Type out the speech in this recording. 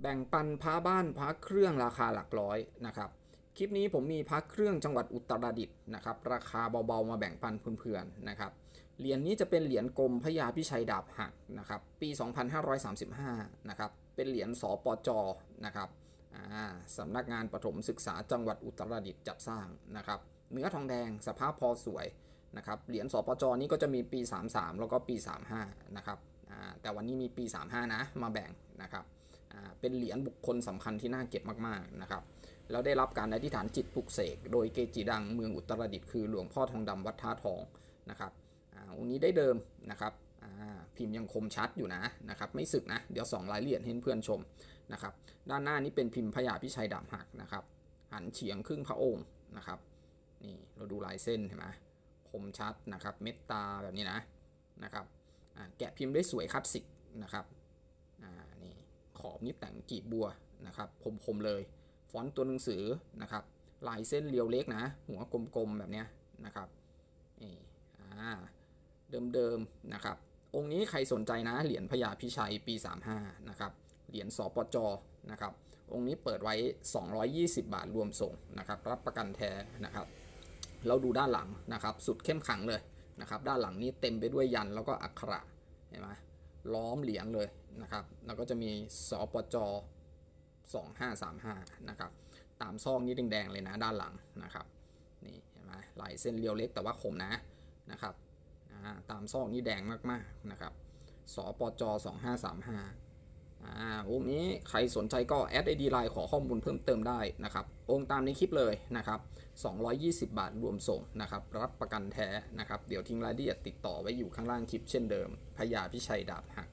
แบ่งปันพระบ้านพระเครื่องราคาหลักร้อยนะครับคลิปนี้ผมมีพระเครื่องจังหวัดอุตรดิตถ์นะครับราคาเบาๆมาแบ่งปันเพื่อนๆนะครับเหรียญนี้จะเป็นเหรียญกรมพระยาพิชัยดาบหักนะครับปี 2535นะครับเป็นเหรียญสปจนะครับสำนักงานปฐมศึกษาจังหวัดอุตรดิตถ์จัดสร้างนะครับเนื้อทองแดงสภาพพอสวยนะครับเหรียญสปจนี้ก็จะมีปี 33 แล้วก็ปี 35นะครับแต่วันนี้มีปี 35 นะมาแบ่งนะครับ เป็นเหรียญบุคคลสำคัญที่น่าเก็บมากๆนะครับ แล้วได้รับการอธิษฐานจิตปลุกเสกโดยเกจิดังเมืองอุตรดิตถ์คือหลวงพ่อทองดำวัดท่าทองนะครับอาองค์นี้ได้เดิมนะครับพิมพ์ยังคมชัดอยู่นะนะครับไม่สึกนะเดี๋ยวส่องรายละเอียดให้เพื่อนชมนะครับด้านหน้านี้เป็นพิมพ์พญาพิชัยดาบหักนะครับหันเฉียงครึ่งพระองค์นะครับนี่เราดูลายเส้นเห็นไหมคมชัดนะครับเม็ดตาแบบนี้นะนะครับแกะพิมพ์ได้สวยคลาสสิกนะครับ อบนี่แต่งกีบบัวนะครับคมๆเลย ฟอนต์ตัวหนังสือนะครับลายเส้นเรียวเล็กนะ หัวกลมๆแบบเนี้ยนะครับนี่อ่าเดิมๆนะครับ องค์นี้ใครสนใจนะ เหรียญพญาพิชัยปี 35นะครับเหรียญสปจนะครับ องค์นี้เปิดไว้ 220 บาทรวมส่งนะครับ รับประกันแท้นะครับ เราดูด้านหลังนะครับ สุดเข้มขังเลยนะครับ ด้านหลังนี้เต็มไปด้วยยันแล้วก็อักขระเห็นไหม ล้อมเหรียญเลยนะครับ แล้วก็จะมีสปจ2535นะครับ ตามซอกนี้แดงๆเลยนะด้านหลังนะครับ นี่เห็นไหมลายเส้นเรียวเล็กแต่ว่าคมนะนะครับ ตามซอกนี้แดงมากๆนะครับ สปจ2535 อ่าองนี้ใครสนใจก็แอดไอดีไลน์ขอข้อมูลเพิ่มเติมได้นะครับองค์ตามในคลิปเลยนะครับ 220 บาทรวมส่งนะครับ รับประกันแท้นะครับ เดี๋ยวทิ้งรายละเอียดติดต่อไว้อยู่ข้างล่างคลิปเช่นเดิมพยาพิชัยดาบหัก